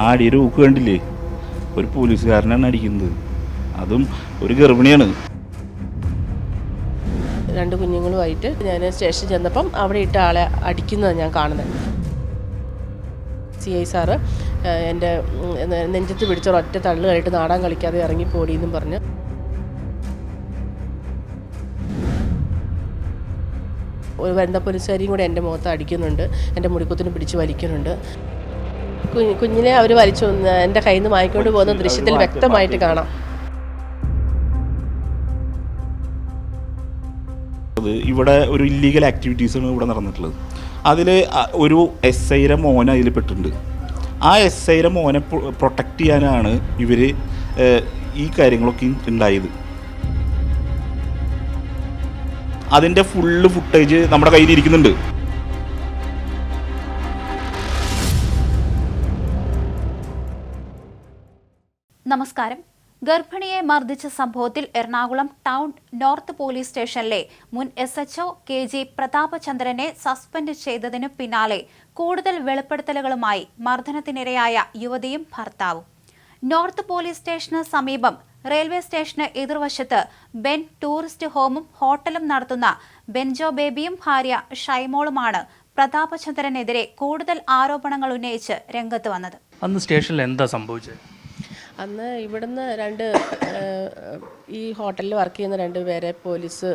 ആ അടിയൊരു ഊക്ക് കണ്ടില്ലേ? ഒരു പോലീസുകാരനാണ് അടിക്കുന്നത്. അതും ഒരു ഗർഭിണിയാണ്. രണ്ട് കുഞ്ഞുങ്ങളുമായിട്ട് ഞാൻ സ്റ്റേഷനിൽ ചെന്നപ്പം അവിടെ ഇട്ട ആളെ അടിക്കുന്നത് ഞാൻ കാണുന്നത്. സി ഐ സാറ് എന്റെ നെഞ്ചത്ത് പിടിച്ച ഒറ്റ തള്ളു കഴിഞ്ഞിട്ട് നാടാൻ കളിക്കാതെ ഇറങ്ങി പോടിയെന്നും പറഞ്ഞു. ഒരു വരുന്ന പോലീസുകാരിയും കൂടെ എന്റെ മുഖത്ത് അടിക്കുന്നുണ്ട്. എന്റെ മുടിക്കുത്തിന് പിടിച്ച് വലിക്കുന്നുണ്ട്. കുഞ്ഞിനെ അവർ വലിച്ചു വന്ന് എന്റെ കയ്യിൽ നിന്ന് വാങ്ങിക്കൊണ്ട് പോകുന്ന ദൃശ്യത്തിൽ വ്യക്തമായിട്ട് കാണാം. അത് ഇവിടെ ഒരു ഇല്ലീഗൽ ആക്ടിവിറ്റീസാണ് ഇവിടെ നടന്നിട്ടുള്ളത്. അതിൽ ഒരു എസ് ഐയുടെ മോന അതിൽ പെട്ടിട്ടുണ്ട്. ആ എസ് ഐയുടെ മോനെ പ്രൊട്ടക്റ്റ് ചെയ്യാനാണ് ഇവർ ഈ കാര്യങ്ങളൊക്കെ ഉണ്ടായത് അതിന്റെ ഫുള്ള് ഫുട്ടേജ് നമ്മുടെ കയ്യിൽ ഇരിക്കുന്നുണ്ട് നമസ്കാരം. ഗർഭിണിയെ മർദ്ദിച്ച സംഭവത്തിൽ എറണാകുളം ടൗൺ നോർത്ത് പോലീസ് സ്റ്റേഷനിലെ മുൻ S H O K G പ്രതാപചന്ദ്രനെ suspend ചെയ്തതിനു പിന്നാലെ കൂടുതൽ വെളിപ്പെടുത്തലുകളുമായി മർദ്ദനത്തിനിരയായ യുവതിയും ഭർത്താവും. നോർത്ത് പോലീസ് സ്റ്റേഷന് സമീപം റെയിൽവേ സ്റ്റേഷന് എതിർവശത്ത് ബെൻ ടൂറിസ്റ്റ് ഹോമും ഹോട്ടലും നടത്തുന്ന ബെൻജോ ബേബിയും ഭാര്യ ഷൈമോളുമാണ് പ്രതാപചന്ദ്രനെതിരെ കൂടുതൽ ആരോപണങ്ങൾ ഉന്നയിച്ച് രംഗത്ത് വന്നത്. അന്ന് സ്റ്റേഷനിൽ എന്താ സംഭവിച്ചത്? അന്ന് ഇവിടുന്ന് രണ്ട് ഈ ഹോട്ടലിൽ വർക്ക് ചെയ്യുന്ന രണ്ട് പേരെ പോലീസ്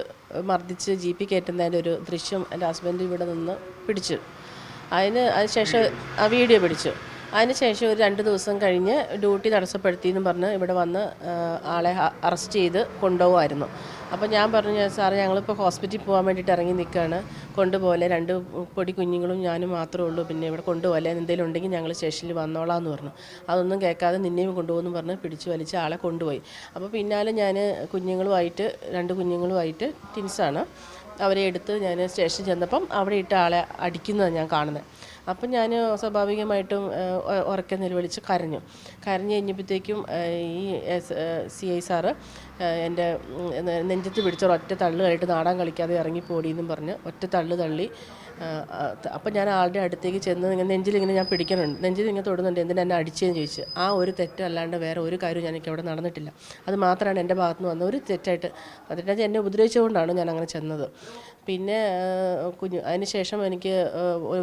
മർദ്ദിച്ച് ജീപ്പിൽ കയറ്റുന്നതിന്റെ ഒരു ദൃശ്യം എന്റെ ഹസ്ബൻഡ് ഇവിടെ നിന്ന് പിടിച്ചു. അതിന് അതിനുശേഷം ആ വീഡിയോ പിടിച്ചു. അതിനുശേഷം ഒരു രണ്ട് ദിവസം കഴിഞ്ഞ് ഡ്യൂട്ടി തടസ്സപ്പെടുത്തിയെന്ന് പറഞ്ഞ് ഇവിടെ വന്ന് ആളെ അറസ്റ്റ് ചെയ്ത് കൊണ്ടുപോകുമായിരുന്നു. അപ്പോൾ ഞാൻ പറഞ്ഞു സാറേ ഞങ്ങളിപ്പോൾ ഹോസ്പിറ്റലിൽ പോകാൻ വേണ്ടിയിട്ട് ഇറങ്ങി നിൽക്കുകയാണ് കൊണ്ടുപോലെ രണ്ട് പൊടി കുഞ്ഞുങ്ങളും ഞാനും മാത്രമേ ഉള്ളൂ. പിന്നെ ഇവിടെ കൊണ്ടുപോലെ എന്തെങ്കിലും ഉണ്ടെങ്കിൽ ഞങ്ങൾ സ്റ്റേഷനിൽ വന്നോളാം എന്ന് പറഞ്ഞു. അതൊന്നും കേൾക്കാതെ നിന്നെയും കൊണ്ടുപോകുന്നു പറഞ്ഞ് പിടിച്ചു വലിച്ച് ആളെ കൊണ്ടുപോയി. അപ്പോൾ പിന്നാലെ ഞാൻ കുഞ്ഞുങ്ങളുമായിട്ട് രണ്ട് കുഞ്ഞുങ്ങളുമായിട്ട് ടിൻസാണ് അവരെ എടുത്ത് ഞാൻ സ്റ്റേഷനിൽ ചെന്നപ്പം അവിടെ ഇട്ട ആളെ അടിക്കുന്നത് ഞാൻ കാണുന്നത്. അപ്പം ഞാൻ സ്വാഭാവികമായിട്ടും ഉറക്കെ നിലവിളിച്ച് കരഞ്ഞു. കരഞ്ഞു കഴിഞ്ഞപ്പോഴത്തേക്കും ഈ സി ഐ സാറ് എന്റെ നെഞ്ചത്ത് പിടിച്ച ഒറ്റ തള്ളുകളായിട്ട് നാടാൻ കളിക്കാതെ ഇറങ്ങി പോടിയെന്നും പറഞ്ഞ് ഒറ്റ തള്ളു തള്ളി അപ്പം ഞാൻ ആളുടെ അടുത്തേക്ക് ചെന്ന് ഇങ്ങനെ നെഞ്ചിലിങ്ങനെ ഞാൻ പിടിക്കുന്നുണ്ട് നെഞ്ചിൽ ഇങ്ങനെ തൊടുന്നുണ്ട്. എന്തിനാ എന്നെ അടിച്ചതെന്ന് ചോദിച്ചു. ആ ഒരു തെറ്റല്ലാണ്ട് വേറെ ഒരു കാര്യവും ഞാൻ എനിക്ക് അവിടെ നടന്നിട്ടില്ല. അത് മാത്രമാണ് എന്റെ ഭാഗത്ത് നിന്ന് വന്ന ഒരു തെറ്റായിട്ട് അതിനകത്ത് എന്നെ ഉപദ്രവിച്ചുകൊണ്ടാണ് ഞാൻ അങ്ങനെ ചെന്നത്. പിന്നെ കുഞ്ഞു അതിന് ശേഷം എനിക്ക്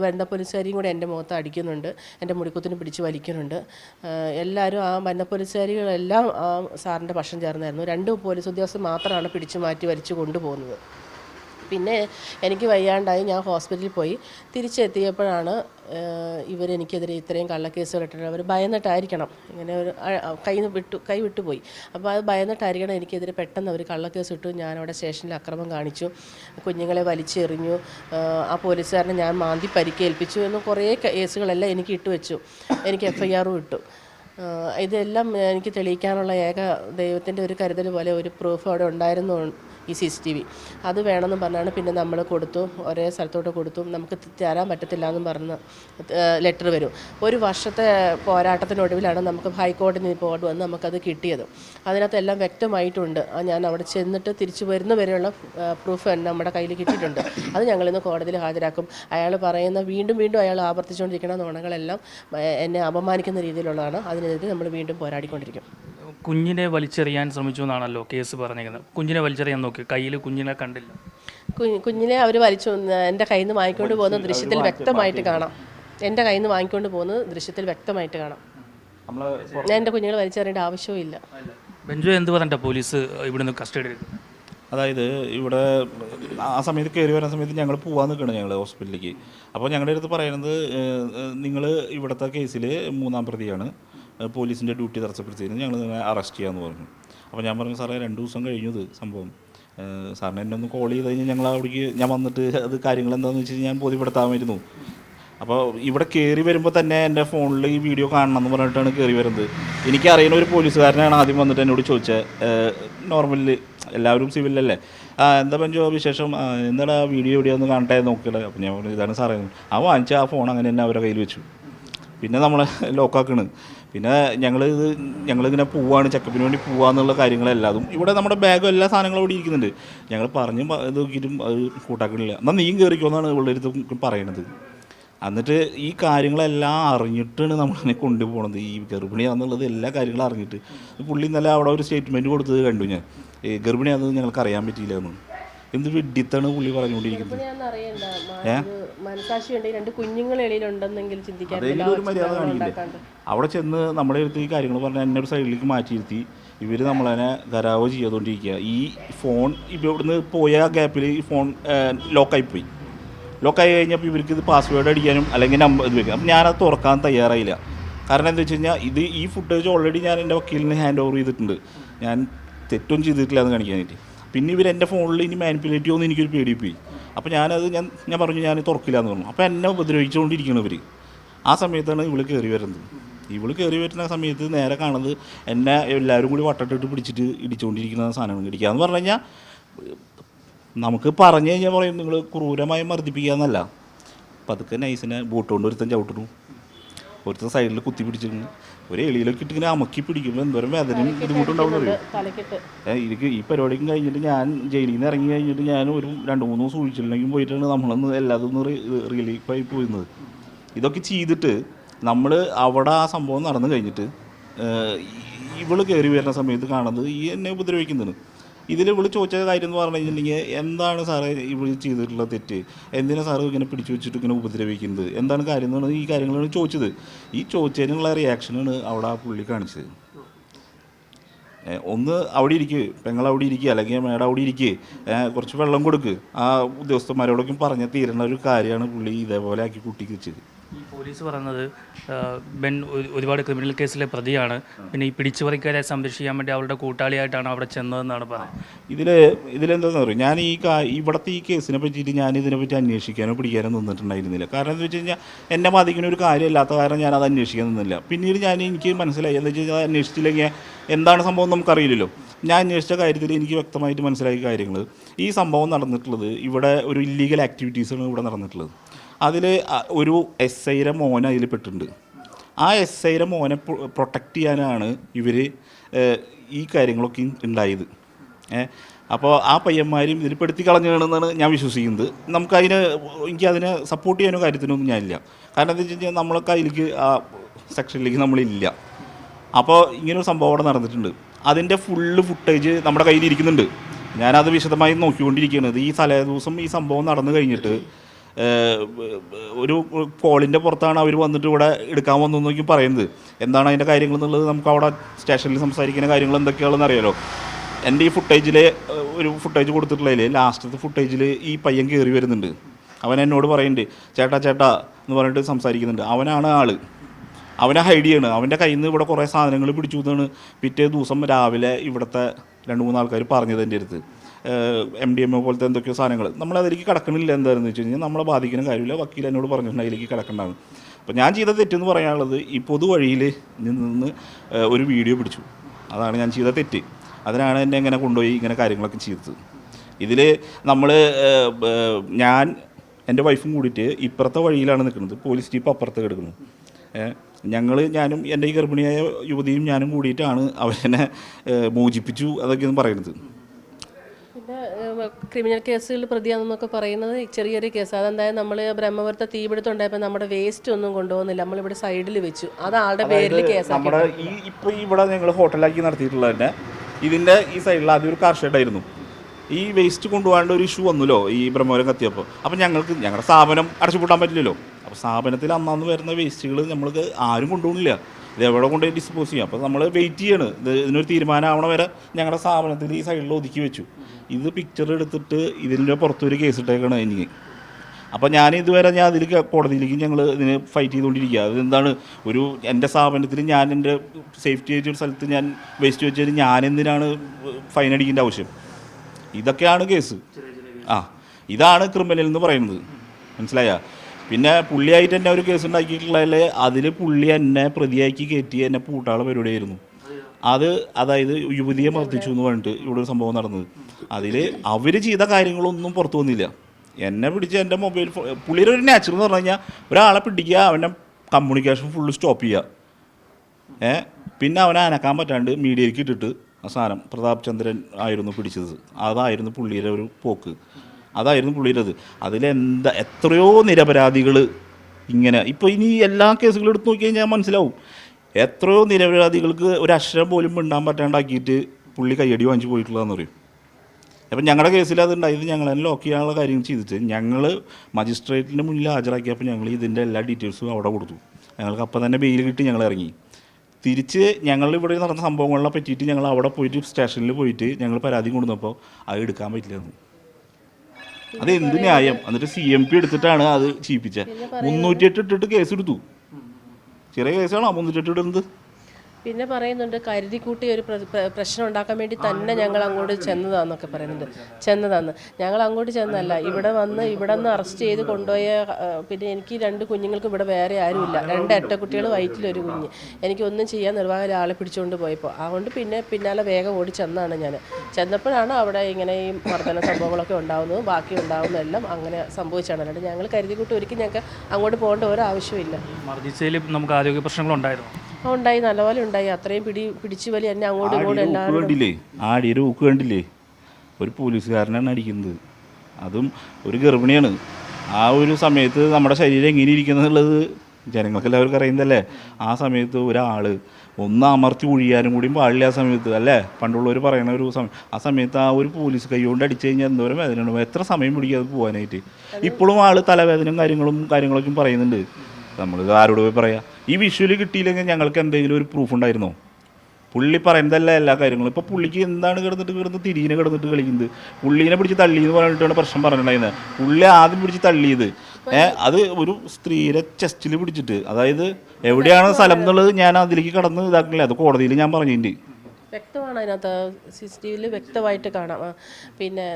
വനിതാ പോലീസുകാരിയും കൂടെ എന്റെ മുഖത്ത് അടിക്കുന്നുണ്ട്. എന്റെ മുടിക്കുത്തിന് പിടിച്ച് വലിക്കുന്നുണ്ട്. എല്ലാവരും ആ വനിതാ പോലീസുകാരികളെല്ലാം ആ സാറിന്റെ പക്ഷം ചേർന്നായിരുന്നു. രണ്ട് പോലീസ് ഉദ്യോഗസ്ഥർ മാത്രമാണ് പിടിച്ചു മാറ്റി വലിച്ചു കൊണ്ടുപോകുന്നത്. പിന്നെ എനിക്ക് വയ്യാണ്ടായി ഞാൻ ഹോസ്പിറ്റലിൽ പോയി. തിരിച്ചെത്തിയപ്പോഴാണ് ഇവരെനിക്കെതിരെ ഇത്രയും കള്ളക്കേസുകൾ ഇട്ടിട്ട് അവർ ഭയന്നിട്ടായിരിക്കണം. ഇങ്ങനെ ഒരു കൈ വിട്ടു കൈ വിട്ടുപോയി അപ്പോൾ അത് ഭയന്നിട്ടായിരിക്കണം എനിക്കെതിരെ പെട്ടെന്ന് അവർ കള്ളക്കേസ് ഇട്ടു. ഞാൻ സ്റ്റേഷനിൽ അക്രമം കാണിച്ചു. കുഞ്ഞുങ്ങളെ വലിച്ചെറിഞ്ഞു. ആ, പോലീസുകാരനെ ഞാൻ മാന്തി പരിക്കേൽപ്പിച്ചു എന്ന് കുറേ കേസുകളെല്ലാം എനിക്ക് ഇട്ടു വെച്ചു. എനിക്ക് എഫ് ഐ ആറും ഇട്ടു ഇതെല്ലാം എനിക്ക് തെളിയിക്കാനുള്ള ഏക ദൈവത്തിന്റെ ഒരു കരുതൽ പോലെ ഒരു പ്രൂഫ് അവിടെ ഉണ്ടായിരുന്നു. ഈ സി സി ടി വി. അത് വേണമെന്ന് പറഞ്ഞാണ് പിന്നെ നമ്മൾ കൊടുത്തു ഒരേ സ്ഥലത്തോട്ട് കൊടുത്തു നമുക്ക് തരാൻ പറ്റത്തില്ല എന്നും പറഞ്ഞ് ലെറ്റർ വരും. ഒരു വർഷത്തെ പോരാട്ടത്തിനൊടുവിലാണ് നമുക്ക് ഹൈക്കോടതി റിപ്പോർട്ട് വന്ന് നമുക്കത് കിട്ടിയത്. അതിനകത്തെല്ലാം വ്യക്തമായിട്ടുണ്ട്. ഞാൻ അവിടെ ചെന്നിട്ട് തിരിച്ചു വരുന്നവരെയുള്ള പ്രൂഫ് നമ്മുടെ കയ്യിൽ കിട്ടിയിട്ടുണ്ട്. അത് ഞങ്ങളിന്ന് കോടതിയിൽ ഹാജരാക്കും. അയാൾ പറയുന്ന വീണ്ടും വീണ്ടും അയാൾ ആവർത്തിച്ചുകൊണ്ടിരിക്കുന്ന നുണകളെല്ലാം എന്നെ അപമാനിക്കുന്ന രീതിയിലുള്ളതാണ്. അതിനെതിരെ നമ്മൾ വീണ്ടും പോരാടിക്കൊണ്ടിരിക്കും. കുഞ്ഞിനെ വലിച്ചെറിയാൻ ശ്രമിച്ചു എന്നാണല്ലോ കേസ് പറഞ്ഞിരിക്കുന്നത്. കുഞ്ഞിനെ വലിച്ചെറിയാൻ നോക്കി കയ്യിൽ കുഞ്ഞിനെ കണ്ടില്ല. കുഞ്ഞിനെ അവർ വലിച്ചു എന്റെ കയ്യിൽ നിന്ന് വാങ്ങിക്കൊണ്ട് പോകുന്ന ദൃശ്യത്തിൽ വ്യക്തമായിട്ട് കാണാം. എന്റെ കയ്യിൽ നിന്ന് വാങ്ങിക്കൊണ്ട് പോകുന്നത് ദൃശ്യത്തിൽ വ്യക്തമായിട്ട് കാണാം. ഞാൻ എന്റെ കുഞ്ഞുങ്ങളെ വലിച്ചെറിയേണ്ട ആവശ്യവും ഇല്ല. ബെഞ്ചു എന്ത് പറഞ്ഞ പോലീസ് ഇവിടുന്ന് കസ്റ്റഡി അതായത് ഇവിടെ ആ സമയത്ത് കയറി വരുന്ന സമയത്ത് ഞങ്ങൾ പോകാൻ നിൽക്കണം ഞങ്ങൾ ഹോസ്പിറ്റലിലേക്ക്. അപ്പോൾ ഞങ്ങളുടെ അടുത്ത് പറയുന്നത് നിങ്ങൾ ഇവിടുത്തെ കേസിൽ മൂന്നാം പ്രതിയാണ്. പോലീസിന്റെ ഡ്യൂട്ടി തടസ്സപ്പെടുത്തിയിരുന്നു. ഞങ്ങൾ നിങ്ങളെ അറസ്റ്റ് ചെയ്യാമെന്ന് പറഞ്ഞു. അപ്പോൾ ഞാൻ പറഞ്ഞു സാറേ രണ്ട് ദിവസം കഴിഞ്ഞത് സംഭവം. സാറിന് എന്നെ ഒന്ന് കോൾ ചെയ്ത് കഴിഞ്ഞാൽ ഞങ്ങൾ അവിടേക്ക് ഞാൻ വന്നിട്ട് അത് കാര്യങ്ങൾ എന്താണെന്ന് വെച്ച് കഴിഞ്ഞാൽ ഞാൻ ബോധ്യപ്പെടുത്താമായിരുന്നു അപ്പോൾ ഇവിടെ കയറി വരുമ്പോൾ തന്നെ എന്റെ ഫോണിൽ ഈ വീഡിയോ കാണണം എന്ന് പറഞ്ഞിട്ടാണ് കയറി വരുന്നത്. എനിക്കറിയുന്ന ഒരു പോലീസുകാരനാണ് ആദ്യം വന്നിട്ട് എന്നോട് ചോദിച്ചത് നോർമലിൽ എല്ലാവരും സിവിലല്ലേ ആ എന്താ പഞ്ചോ വിശേഷം? ആ, എന്താടാ വീഡിയോ എവിടെയാന്ന് കാണട്ടെ നോക്കിയത് അപ്പോൾ ഞാൻ പറഞ്ഞു ഇതാണ് സാറേ. ആ വാങ്ങിച്ച ആ ഫോൺ അങ്ങനെ തന്നെ അവരുടെ കയ്യിൽ വെച്ചു. പിന്നെ നമ്മളെ ലോക്കാക്കണ് പിന്നെ ഞങ്ങൾ ഇത് ഞങ്ങളിങ്ങനെ പോവാണ് ചെക്കപ്പിന് വേണ്ടി പോവാന്നുള്ള കാര്യങ്ങളെല്ലാതും ഇവിടെ നമ്മുടെ ബാഗും എല്ലാ സാധനങ്ങളും ഇവിടെ ഇരിക്കുന്നുണ്ട്. ഞങ്ങൾ പറഞ്ഞും ഇത് നോക്കിയിട്ടും അത് കൂട്ടാക്കണില്ല എന്നാൽ നീയും കയറിക്കോന്നാണ് ഇവളുടെ അടുത്ത് പറയണത്. എന്നിട്ട് ഈ കാര്യങ്ങളെല്ലാം അറിഞ്ഞിട്ടാണ് നമ്മളതിനെ കൊണ്ടുപോകണത് ഈ ഗർഭിണിയാണെന്നുള്ളത് എല്ലാ കാര്യങ്ങളും അറിഞ്ഞിട്ട്. പുള്ളി ഇന്നലെ അവിടെ ഒരു സ്റ്റേറ്റ്മെന്റ് കൊടുത്തത് കണ്ടു ഞാൻ. ഗർഭിണിയാണെന്ന് ഞങ്ങൾക്ക് അറിയാൻ പറ്റിയില്ല എന്ന്. എന്ത് വിഡിത്താണ് പുള്ളി പറഞ്ഞുകൊണ്ടിരിക്കുന്നത്. മനസാക്ഷി ഉണ്ടെങ്കിൽ രണ്ട് കുഞ്ഞുങ്ങൾ എളിയിലുണ്ടെന്നെങ്കിൽ ചിന്തിക്കാൻ അവിടെ ചെന്ന് നമ്മുടെ അടുത്ത് ഈ കാര്യങ്ങൾ പറഞ്ഞാൽ എന്നെ ഒരു സൈഡിലേക്ക് മാറ്റിയിരുത്തി. ഇവർ നമ്മളതിനെ ധരാവോ ചെയ്തുകൊണ്ടിരിക്കുക ഈ ഫോൺ ഇപ്പോൾ ഇവിടുന്ന് പോയ ഗ്യാപ്പിൽ ഈ ഫോൺ ലോക്കായി പോയി ലോക്കായി കഴിഞ്ഞപ്പോൾ ഇവർക്ക് ഇത് പാസ്വേഡ് അടിക്കാനും അല്ലെങ്കിൽ നമ്പർ ഇത് വെക്കാം. അപ്പം ഞാനത് തുറക്കാൻ തയ്യാറായില്ല. കാരണം എന്താ വെച്ച് കഴിഞ്ഞാൽ ഇത് ഈ ഫുട്ടേജ് ഓൾറെഡി ഞാൻ എന്റെ വക്കീലിന് ഹാൻഡ് ഓവർ ചെയ്തിട്ടുണ്ട്. ഞാൻ തെറ്റൊന്നും ചെയ്തിട്ടില്ല എന്ന് കാണിക്കാനായിട്ട്. പിന്നെ ഇവർ എന്റെ ഫോണിൽ ഇനി മാനിപ്പുലേറ്റ് ചെയ്യുമെന്ന് എനിക്കൊരു പേടി പോയി അപ്പോൾ ഞാനത് ഞാൻ ഞാൻ പറഞ്ഞു ഞാൻ തുറക്കില്ല എന്ന് പറഞ്ഞു. അപ്പോൾ എന്നെ ഉപദ്രവിച്ചുകൊണ്ടിരിക്കണവർ ആ സമയത്താണ് ഇവൾ കയറി വരുന്നത്. ഇവൾ കയറി വരുന്ന സമയത്ത് നേരെ കാണുന്നത് എന്നെ എല്ലാവരും കൂടി വട്ടട്ടിട്ട് പിടിച്ചിട്ട് ഇടിച്ചുകൊണ്ടിരിക്കുന്ന സാധനമാണ് ഇടിക്കുക എന്ന് പറഞ്ഞു കഴിഞ്ഞാൽ നമുക്ക് പറഞ്ഞു കഴിഞ്ഞാൽ പറയും നിങ്ങൾ ക്രൂരമായി മർദ്ദിപ്പിക്കുക എന്നല്ല. പതുക്കെ നൈസിനെ ബോട്ട് കൊണ്ട് ഒരുത്തൻ ചവിട്ടണു ഒരുത്തൻ സൈഡിൽ കുത്തി പിടിച്ചിരുന്നു. ഒരു എളിയിലൊക്കെ ഇട്ട് ഇങ്ങനെ അമക്കി പിടിക്കുമ്പോൾ എന്തോരം വേദനയും ബുദ്ധിമുട്ടുണ്ടാവും അറിയും എനിക്ക് ഈ പരിപാടിയും കഴിഞ്ഞിട്ട് ഞാൻ ജയിലിൽ നിന്ന് ഇറങ്ങി കഴിഞ്ഞിട്ട് ഞാൻ ഒരു രണ്ട് മൂന്ന് ദിവസം ഒഴിച്ചില്ലെങ്കിൽ പോയിട്ടാണ് നമ്മളൊന്ന് എല്ലാതും ആയി പോയിരുന്നത്. ഇതൊക്കെ ചെയ്തിട്ട് നമ്മൾ അവിടെ ആ സംഭവം നടന്നു കഴിഞ്ഞിട്ട് ഇവൾ കയറി വരുന്ന സമയത്ത് കാണുന്നത് ഈ എന്നെ ഉപദ്രവിക്കുന്നതാണ്. ഇതിൽ ഇവിടെ ചോദിച്ച കാര്യം എന്ന് പറഞ്ഞു കഴിഞ്ഞിട്ടുണ്ടെങ്കിൽ എന്താണ് സാറേ ഇവിടെ ചെയ്തിട്ടുള്ള തെറ്റ്? എന്തിനാണ് സാറ് ഇങ്ങനെ പിടിച്ചു വെച്ചിട്ട് ഇങ്ങനെ ഉപദ്രവിക്കുന്നത്? എന്താണ് കാര്യം എന്ന് പറഞ്ഞാൽ ഈ കാര്യങ്ങളാണ് ചോദിച്ചത്. ഈ ചോദിച്ചതിനുള്ള റിയാക്ഷനാണ് അവിടെ ആ പുള്ളി കാണിച്ചത്. ഒന്ന് അവിടെ ഇരിക്കുക പെങ്ങൾ അവിടെ ഇരിക്കുക അല്ലെങ്കിൽ മേഡം അവിടെ ഇരിക്കുക കുറച്ച് വെള്ളം കൊടുക്കുക ആ ഉദ്യോഗസ്ഥന്മാരോടൊക്കെ പറഞ്ഞ തീരുന്ന ഒരു കാര്യമാണ് പുള്ളി ഇതേപോലെ ആക്കി കുട്ടിക്ക് വെച്ചത് ഈ പോലീസ് പറയുന്നത് ബെൻ ഒരുപാട് ക്രിമിനൽ കേസിലെ പ്രതിയാണ്. പിന്നെ ഈ പിടിച്ചുപറിക്കാരെ സംരക്ഷിക്കാൻ വേണ്ടി അവരുടെ കൂട്ടാളിയായിട്ടാണ് അവിടെ ചെന്നതെന്നാണ് പറയുന്നത്. ഇതിൽ ഇതിലെന്താണെന്ന് പറയും? ഞാൻ ഈ ഇവിടുത്തെ ഈ കേസിനെ പറ്റിയിട്ട് ഞാൻ ഇതിനെപ്പറ്റി അന്വേഷിക്കാനോ പിടിക്കാനോ നിന്നിട്ടുണ്ടായിരുന്നില്ല. കാരണം എന്താ വെച്ച് കഴിഞ്ഞാൽ എന്നെ ബാധിക്കുന്ന ഒരു കാര്യമില്ലാത്ത കാരണം ഞാൻ അത് അന്വേഷിക്കാൻ നിന്നില്ല. പിന്നീട് ഞാൻ എനിക്ക് മനസ്സിലായി. എന്താ വെച്ചാൽ അന്വേഷിച്ചില്ലെങ്കിൽ എന്താണ് സംഭവം നമുക്കറിയില്ലല്ലോ. ഞാൻ അന്വേഷിച്ച കാര്യത്തിൽ എനിക്ക് വ്യക്തമായിട്ട് മനസ്സിലാക്കിയ കാര്യങ്ങൾ ഈ സംഭവം നടന്നിട്ടുള്ളത് ഇവിടെ ഒരു ഇല്ലീഗൽ ആക്ടിവിറ്റീസാണ് ഇവിടെ നടന്നിട്ടുള്ളത്. അതിൽ ഒരു എസ് ഐയുടെ മോൻ അതിൽ പെട്ടിട്ടുണ്ട്. ആ എസ് ഐയുടെ മോനെ പ്രൊട്ടക്റ്റ് ചെയ്യാനാണ് ഇവർ ഈ കാര്യങ്ങളൊക്കെ ഉണ്ടായത് അപ്പോൾ ആ പയ്യന്മാരും ഇതിൽ പെടുത്തി കളഞ്ഞാണെന്നാണ് ഞാൻ വിശ്വസിക്കുന്നത്. നമുക്കതിന് എനിക്ക് അതിനെ സപ്പോർട്ട് ചെയ്യാനോ കാര്യത്തിനൊന്നും ഞാനില്ല. കാരണം എന്താ വെച്ച് കഴിഞ്ഞാൽ നമ്മളൊക്കെ അതിലേക്ക് ആ സെക്ഷനിലേക്ക് നമ്മളില്ല. അപ്പോൾ ഇങ്ങനൊരു സംഭവം അവിടെ നടന്നിട്ടുണ്ട്. അതിന്റെ ഫുള്ള് ഫുട്ടേജ് നമ്മുടെ കയ്യിൽ ഇരിക്കുന്നുണ്ട് ഞാനത് വിശദമായി നോക്കിക്കൊണ്ടിരിക്കുകയാണ്. ഈ തലേ ദിവസം ഈ സംഭവം നടന്നു കഴിഞ്ഞിട്ട് ഒരു കോളിന്റെ പുറത്താണ് അവർ വന്നിട്ട് ഇവിടെ എടുക്കാൻ വന്നു നോക്കി പറയുന്നത്. എന്താണ് അതിന്റെ കാര്യങ്ങൾ എന്നുള്ളത് നമുക്ക് അവിടെ സ്റ്റേഷനിൽ സംസാരിക്കുന്ന കാര്യങ്ങൾ എന്തൊക്കെയാണെന്ന് അറിയാലോ. എന്റെ ഈ ഫുട്ടേജിൽ ഒരു ഫുട്ടേജ് കൊടുത്തിട്ടുള്ളതിൽ ലാസ്റ്റത്തെ ഫുട്ടേജിൽ ഈ പയ്യൻ കയറി വരുന്നുണ്ട്. അവൻ എന്നോട് പറയുന്നുണ്ട് ചേട്ടാ ചേട്ടാ എന്ന് പറഞ്ഞിട്ട് സംസാരിക്കുന്നുണ്ട്. അവനാണ് ആൾ. അവനെ ഹൈഡ് ചെയ്യണം. അവന്റെ കയ്യിൽ നിന്ന് ഇവിടെ കുറേ സാധനങ്ങൾ പിടിച്ചു എന്നാണ് പിറ്റേ ദിവസം രാവിലെ ഇവിടുത്തെ രണ്ട് മൂന്ന് ആൾക്കാർ പറഞ്ഞത് എന്റെ അടുത്ത്. എം ഡി എം എ പോലത്തെ എന്തൊക്കെയോ സാധനങ്ങൾ നമ്മൾ അതിലേക്ക് കിടക്കണില്ല എന്താണെന്ന് വെച്ച് കഴിഞ്ഞാൽ നമ്മളെ ബാധിക്കുന്ന കാര്യമില്ല. വക്കീൽ എന്നോട് പറഞ്ഞിട്ടുണ്ട് അതിലേക്ക് കിടക്കണ്ടാണ് അപ്പോൾ ഞാൻ ചെയ്ത തെറ്റെന്ന് പറയാനുള്ളത് ഈ പൊതുവഴിയിൽ നിന്ന് ഒരു വീഡിയോ പിടിച്ചു. അതാണ് ഞാൻ ചെയ്ത തെറ്റ്. അതിനാണ് എന്നെ ഇങ്ങനെ കൊണ്ടുപോയി ഇങ്ങനെ കാര്യങ്ങളൊക്കെ ചെയ്തത്. ഇതിൽ നമ്മൾ ഞാൻ എന്റെ വൈഫും കൂടിയിട്ട് ഇപ്പുറത്തെ വഴിയിലാണ് നിൽക്കുന്നത്. പോലീസ് ജീപ്പ് അപ്പുറത്ത് കിടക്കുന്നത് ഞങ്ങൾ ഞാനും എന്റെ ഈ ഗർഭിണിയായ യുവതിയും ഞാനും കൂടിയിട്ടാണ് ഏഹ്, മോചിപ്പിച്ചു അതൊക്കെയാണ് പറയുന്നത്. ക്രിമിനൽ കേസുകളിൽ പ്രതിയാണെന്നൊക്കെ പറയുന്നത് ചെറിയൊരു ചെറിയ കേസ്. അതെന്തായാലും നമ്മൾ ബ്രഹ്മപുരത്തെ തീപിടുത്തം ഉണ്ടായപ്പോൾ നമ്മുടെ വേസ്റ്റ് ഒന്നും കൊണ്ടുപോകുന്നില്ല. നമ്മളിവിടെ സൈഡിൽ വെച്ചു. അത് ആളുടെ പേരിൽ നമ്മുടെ ഈ ഇപ്പൊ ഇവിടെ ഞങ്ങൾ ഹോട്ടലാക്കി നടത്തിയിട്ടുള്ളത് തന്നെ ഇതിന്റെ ഈ സൈഡിൽ ആദ്യം ഒരു കാർ ഷെഡായിരുന്നു ഈ വേസ്റ്റ് കൊണ്ടുപോകാണ്ട് ഒരു ഇഷ്യൂ വന്നല്ലോ ഈ ബ്രഹ്മപുരം കത്തിയപ്പോൾ അപ്പം ഞങ്ങൾക്ക് ഞങ്ങളുടെ സ്ഥാപനം അടച്ചുപൂട്ടാൻ പറ്റില്ലല്ലോ. അപ്പോൾ സ്ഥാപനത്തിൽ അന്നാന്ന് വരുന്ന വേസ്റ്റുകൾ നമ്മൾക്ക് ആരും കൊണ്ടുപോകണില്ല ഇത് എവിടെ കൊണ്ട് ഡിസ്പോസ് ചെയ്യാം. അപ്പോൾ നമ്മൾ വെയിറ്റ് ചെയ്യാണ്. ഇത് ഇതിനൊരു തീരുമാനമാവണ വരെ ഞങ്ങളുടെ സ്ഥാപനത്തിൽ ഈ സൈഡിൽ ഒതുക്കി വെച്ചു. ഇത് പിക്ചർ എടുത്തിട്ട് ഇതിന്റെ പുറത്തൊരു കേസ് ഇട്ടേക്കാണ് എനിക്ക് അപ്പോൾ ഞാൻ ഇതുവരെ ഞാൻ അതിൽ കോടതിയിലേക്ക് ഞങ്ങൾ ഇതിന് ഫൈറ്റ് ചെയ്തുകൊണ്ടിരിക്കുക അത് എന്താണ്? ഒരു എന്റെ സ്ഥാപനത്തിൽ ഞാൻ എന്റെ സേഫ്റ്റി ആയിട്ട് സ്ഥലത്ത് ഞാൻ വേസ്റ്റ് വെച്ചാൽ ഞാൻ എന്തിനാണ് ഫൈൻ അടിക്കേണ്ട ആവശ്യം? ഇതൊക്കെയാണ് കേസ് ആ ഇതാണ് ക്രിമിനൽ എന്ന് പറയുന്നത്. മനസ്സിലായ? പിന്നെ പുള്ളിയായിട്ട് തന്നെ ഒരു കേസ് ഉണ്ടാക്കിയിട്ടുള്ളതിൽ അതിൽ പുള്ളി എന്നെ പ്രതിയാക്കി കയറ്റി എന്നെ പൂട്ടാളെ പരിപാടിയായിരുന്നു. അത് അതായത് യുവതിയെ മർദ്ദിച്ചു എന്ന് പറഞ്ഞിട്ട് ഇവിടെ ഒരു സംഭവം നടന്നത്. അതിൽ അവർ ചെയ്ത കാര്യങ്ങളൊന്നും പുറത്തു വന്നില്ല. എന്നെ പിടിച്ച് എന്റെ മൊബൈൽ ഫോൺ പുള്ളിയുടെ ഒരു നാച്ചുറൽ എന്ന് പറഞ്ഞു കഴിഞ്ഞാൽ ഒരാളെ പിടിക്കുക അവന്റെ കമ്മ്യൂണിക്കേഷൻ ഫുള്ള് സ്റ്റോപ്പ് ചെയ്യുക. ഏ? പിന്നെ അവനെ അനക്കാൻ പറ്റാണ്ട് മീഡിയയിലേക്ക് ഇട്ടിട്ട് ആ സാധനം പ്രതാപ് ചന്ദ്രൻ ആയിരുന്നു പിടിച്ചത്. അതായിരുന്നു പുള്ളിയുടെ ഒരു പോക്ക്. അതായിരുന്നു പുള്ളിയിലത്. അതിലെന്താ എത്രയോ നിരപരാധികൾ ഇങ്ങനെ ഇപ്പോൾ ഇനി എല്ലാ കേസുകളും എടുത്ത് നോക്കി കഴിഞ്ഞാൽ മനസ്സിലാവും. എത്രയോ നിരപരാധികൾക്ക് ഒരു അക്ഷരം പോലും മിണ്ടാൻ പറ്റാണ്ടാക്കിയിട്ട് പുള്ളി കയ്യടി വാങ്ങിച്ച് പോയിട്ടുള്ളതെന്ന് പറയും. അപ്പം ഞങ്ങളുടെ കേസിൽ അത് ഉണ്ടായത് ഞങ്ങൾ തന്നെ ലോക്ക് ചെയ്യാനുള്ള കാര്യങ്ങൾ ചെയ്തിട്ട് ഞങ്ങൾ മജിസ്ട്രേറ്റിന് മുന്നിൽ ഹാജരാക്കിയപ്പോൾ ഞങ്ങൾ ഇതിന്റെ എല്ലാ ഡീറ്റെയിൽസും അവിടെ കൊടുത്തു. ഞങ്ങൾക്ക് അപ്പം തന്നെ ബെയിൽ കിട്ടി ഞങ്ങൾ ഇറങ്ങി. തിരിച്ച് ഞങ്ങൾ ഇവിടെ നടന്ന സംഭവങ്ങളെ പറ്റിയിട്ട് ഞങ്ങൾ അവിടെ പോയിട്ട് സ്റ്റേഷനിൽ പോയിട്ട് ഞങ്ങൾ പരാതി കൊണ്ടുവന്നപ്പോൾ അത് എടുക്കാൻ പറ്റില്ലെന്ന് അത് എന്ത് ന്യായം? എന്നിട്ട് സി എം പി എടുത്തിട്ടാണ് അത് ചെയ്യിപ്പിച്ചത് മുന്നൂറ്റിയെട്ട് ഇട്ടിട്ട് കേസ് എടുത്തു. ചെറിയ കേസാണോ? മുന്നൂറ്റി എട്ട് ഇടുന്നത്? പിന്നെ പറയുന്നുണ്ട് കരുതി കൂട്ടി ഒരു പ്ര- പ്ര- പ്രശ്നം ഉണ്ടാക്കാൻ വേണ്ടി തന്നെ ഞങ്ങൾ അങ്ങോട്ട് ചെന്നതാന്നൊക്കെ പറയുന്നുണ്ട്. ചെന്നതാന്ന്. ഞങ്ങൾ അങ്ങോട്ട് ചെന്നല്ല ഇവിടെ വന്ന് ഇവിടെ നിന്ന് അറസ്റ്റ് ചെയ്ത് കൊണ്ടുപോയ പിന്നെ എനിക്ക് രണ്ട് കുഞ്ഞുങ്ങൾക്ക് ഇവിടെ വേറെ ആരുമില്ല. രണ്ട് എട്ടക്കുട്ടികൾ വയറ്റിലൊരു കുഞ്ഞ്. എനിക്കൊന്നും ചെയ്യാൻ നിർവാഹം ഒരാളെ പിടിച്ചുകൊണ്ട് പോയപ്പോൾ അതുകൊണ്ട് പിന്നെ പിന്നാലെ വേഗം ഓടി ചെന്നാണ് ഞാൻ ചെന്നപ്പോഴാണ് അവിടെ ഇങ്ങനെ ഈ മർദ്ദന സംഭവങ്ങളൊക്കെ ഉണ്ടാകുന്നത് ബാക്കി ഉണ്ടാകുന്നതെല്ലാം അങ്ങനെ സംഭവിച്ചാണ്. അല്ലാണ്ട് ഞങ്ങൾ കരുതി കൂട്ടി ഒരിക്കലും ഞങ്ങൾക്ക് അങ്ങോട്ട് പോകേണ്ട ഒരു ആവശ്യമില്ല നമുക്ക് ആരോഗ്യ പ്രശ്നങ്ങളുണ്ടായിരുന്നു? ഉണ്ടായി നല്ലപോലെ ഉണ്ടായി. അത്രയും പിടി പിടിച്ചു വലി എന്നെ അങ്ങോട്ടും ഇങ്ങോട്ടും എല്ലാവരും കണ്ടില്ലേ? ആടിയുടെ ഊക്ക് കണ്ടില്ലേ? ഒരു പോലീസുകാരനാണ് അടിക്കുന്നത്. അതും ഒരു ഗർഭിണിയാണ്. ആ ഒരു സമയത്ത് നമ്മുടെ ശരീരം എങ്ങനെ ഇരിക്കുന്നുള്ളത് ജനങ്ങൾക്ക് എല്ലാവർക്കും അറിയുന്നതല്ലേ? ആ സമയത്ത് ഒരാൾ ഒന്ന് അമർത്തി ഒഴിയാനും കൂടിയും പാടില്ല ആ സമയത്ത് അല്ലേ? പണ്ടുള്ളവർ പറയുന്ന ഒരു സമയം ആ സമയത്ത് ആ ഒരു പോലീസ് കൈ കൊണ്ട് അടിച്ചു കഴിഞ്ഞാൽ എന്തോരം വേദന ഉണ്ടാവും എത്ര സമയം പിടിക്കും അത് പോകാനായിട്ട്? ഇപ്പോഴും ആൾ തലവേദനയും കാര്യങ്ങളും കാര്യങ്ങളൊക്കെ പറയുന്നുണ്ട്. നമ്മൾ ആരോട് പോയി പറയാം? ഈ വിഷ്വൽ കിട്ടിയില്ലെങ്കിൽ ഞങ്ങൾക്ക് എന്തെങ്കിലും ഒരു പ്രൂഫ് ഉണ്ടായിരുന്നോ? പുള്ളി പറയുന്നതല്ല എല്ലാ കാര്യങ്ങളും. ഇപ്പോൾ പുള്ളിക്ക് എന്താണ് കിടന്നിട്ട് കിടന്ന് തിരിഞ്ഞ് കിടന്നിട്ട് കളിക്കുന്നത്? പുള്ളീനെ പിടിച്ച് തള്ളി എന്ന് പറഞ്ഞിട്ടാണ് പ്രശ്നം പറഞ്ഞിട്ടുണ്ടായിരുന്നത് പുള്ളി ആദ്യം പിടിച്ച് തള്ളിയത്. ഏഹ് അത് ഒരു സ്ത്രീയുടെ ചെസ്റ്റിൽ പിടിച്ചിട്ട്. അതായത് എവിടെയാണ് സ്ഥലം എന്നുള്ളത് ഞാൻ അതിലേക്ക് കടന്ന് ഇതാക്കില്ല. അത് കോടതിയിൽ ഞാൻ പറഞ്ഞിട്ടുണ്ട്. വ്യക്തമാണ് അതിനകത്ത്. സി സി ടി വിയിൽ വ്യക്തമായിട്ട് കാണാം. ആ, പിന്നെ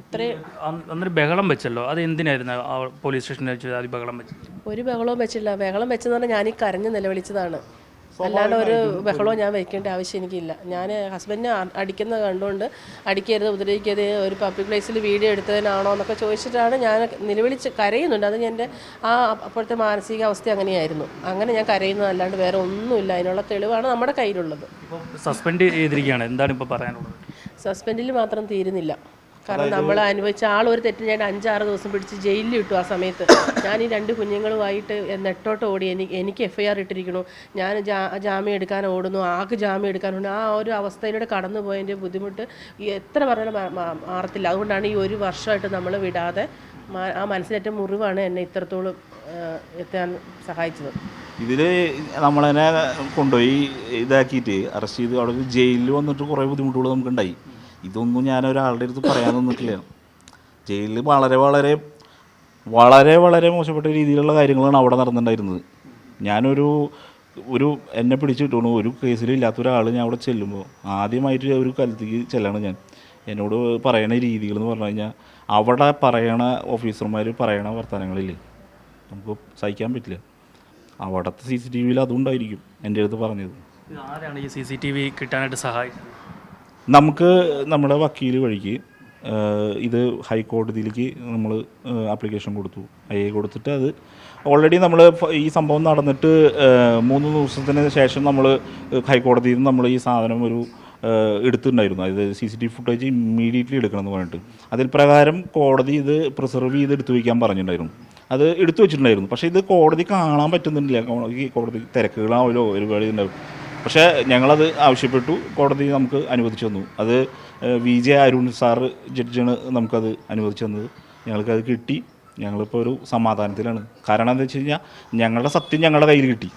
ഇത്രയും അന്ന് അന്നൊരു ബഹളം വെച്ചല്ലോ. അത് എന്തിനായിരുന്നു? ആ പോലീസ് സ്റ്റേഷനിൽ വെച്ച് അത് ബഹളം വെച്ചത് ഒരു ബഹളവും വെച്ചില്ല. ബഹളം വെച്ചെന്ന് പറഞ്ഞാൽ ഞാൻ ഈ കരഞ്ഞ് നിലവിളിച്ചതാണ്. അല്ലാണ്ട് ഒരു ബഹളവും ഞാൻ വയ്ക്കേണ്ട ആവശ്യം എനിക്കില്ല. ഞാൻ ഹസ്ബൻഡിനെ അടിക്കുന്നത് കണ്ടുകൊണ്ട് അടിക്കരുത് ഉപദ്രവിക്കരുത് ഒരു പബ്ലിക് പ്ലേസിൽ വീഡിയോ എടുത്തതിനാണോ എന്നൊക്കെ ചോദിച്ചിട്ടാണ് ഞാൻ നിലവിളിച്ച് കരയുന്നുണ്ട്. അത് എന്റെ ആ അപ്പോഴത്തെ മാനസികാവസ്ഥ അങ്ങനെയായിരുന്നു. അങ്ങനെ ഞാൻ കരയുന്നത് അല്ലാണ്ട് വേറെ ഒന്നുമില്ല. അതിനുള്ള തെളിവാണ് നമ്മുടെ കയ്യിലുള്ളത്. സസ്പെൻഡ് ചെയ്തിരിക്കുകയാണ്. എന്താണ് ഇപ്പോൾ പറയാനുള്ളത്? സസ്പെൻഡിൽ മാത്രം തീരുന്നില്ല. കാരണം നമ്മൾ അനുഭവിച്ച ആൾ ഒരു തെറ്റ് ഞാൻ അഞ്ചാറ് ദിവസം പിടിച്ച് ജയിലിൽ ഇട്ടു ആ സമയത്ത്. ഞാൻ ഈ രണ്ട് കുഞ്ഞുങ്ങളുമായിട്ട് നെട്ടോട്ട് ഓടി എനിക്ക് എനിക്ക് എഫ് ഐ ആർ ഇട്ടിരിക്കണു ഞാൻ ജാമ്യം എടുക്കാൻ ഓടുന്നു. ആൾക്ക് ജാമ്യം എടുക്കാനുണ്ട് ആ ഒരു അവസ്ഥയിലൂടെ കടന്നു പോയതിന്റെ ബുദ്ധിമുട്ട് എത്ര പറഞ്ഞാലും മാറത്തില്ല. അതുകൊണ്ടാണ് ഈ ഒരു വർഷമായിട്ട് നമ്മൾ വിടാതെ ആ മനസ്സിലേറ്റ മുറിവാണ് എന്നെ ഇത്രത്തോളം എത്താൻ സഹായിച്ചത്. ഇതിൽ നമ്മളതിനെ കൊണ്ടുപോയി ഇതാക്കിയിട്ട് അറസ്റ്റ് ചെയ്ത് അവിടെ ജയിലിൽ വന്നിട്ട് കുറേ ബുദ്ധിമുട്ടുകൾ നമുക്കുണ്ടായി. ഇതൊന്നും ഞാൻ ഒരാളുടെ അടുത്ത് പറയാൻ നിന്നിട്ടില്ല. ജയിലിൽ വളരെ വളരെ വളരെ വളരെ മോശപ്പെട്ട രീതിയിലുള്ള കാര്യങ്ങളാണ് അവിടെ നടന്നിട്ടുണ്ടായിരുന്നത്. ഞാനൊരു ഒരു എന്നെ പിടിച്ചിട്ടു ഒരു കേസിലില്ലാത്ത ഒരാൾ ഞാൻ അവിടെ ചെല്ലുമ്പോൾ ആദ്യമായിട്ട് ഒരു കലത്തേക്ക് ചെല്ലണം ഞാൻ. എന്നോട് പറയണ രീതികൾ എന്ന് പറഞ്ഞു കഴിഞ്ഞാൽ അവിടെ പറയണ ഓഫീസർമാർ പറയണ വർത്തമാനങ്ങളില്ലേ നമുക്ക് സഹിക്കാൻ പറ്റില്ല. അവിടുത്തെ സി സി ടി വിയിൽ അതുണ്ടായിരിക്കും എന്റെ അടുത്ത് പറഞ്ഞത്. ആരാണ് ഈ സി സി ടി വി കിട്ടാനായിട്ട് സഹായിച്ചത്? നമുക്ക് നമ്മുടെ വക്കീൽ വഴിക്ക് ഇത് ഹൈക്കോടതിയിലേക്ക് നമ്മൾ ആപ്ലിക്കേഷൻ കൊടുത്തു. ഐ എ കൊടുത്തിട്ട് അത് ഓൾറെഡി നമ്മൾ ഈ സംഭവം നടന്നിട്ട് മൂന്ന് ദിവസത്തിന് ശേഷം നമ്മൾ ഹൈക്കോടതിയിൽ നിന്ന് നമ്മൾ ഈ സാധനം ഒരു എടുത്തിട്ടുണ്ടായിരുന്നു. അതായത് C C T footage immediately എടുക്കണമെന്ന് പറഞ്ഞിട്ട്. അതിൽ പ്രകാരം കോടതി ഇത് പ്രിസർവ് ചെയ്ത് എടുത്തു വയ്ക്കാൻ പറഞ്ഞിട്ടുണ്ടായിരുന്നു. അത് എടുത്തു വെച്ചിട്ടുണ്ടായിരുന്നു. പക്ഷേ ഇത് കോടതി കാണാൻ പറ്റുന്നില്ല. കോടതി തിരക്കുകളാവലോ ഒരുപാട് ഉണ്ടാവും പക്ഷേ ഞങ്ങളത് ആവശ്യപ്പെട്ടു. കോടതി നമുക്ക് അനുവദിച്ചു തന്നു. അത് വി. ജെ. അരുൺ സാറ് ജഡ്ജാണ് നമുക്കത് അനുവദിച്ചു തന്നത്. ഞങ്ങൾക്കത് കിട്ടി. ഞങ്ങളിപ്പോൾ ഒരു സമാധാനത്തിലാണ്. കാരണം എന്താ വെച്ച് കഴിഞ്ഞാൽ ഞങ്ങളുടെ സത്യം ഞങ്ങളുടെ കയ്യിൽ കിട്ടി.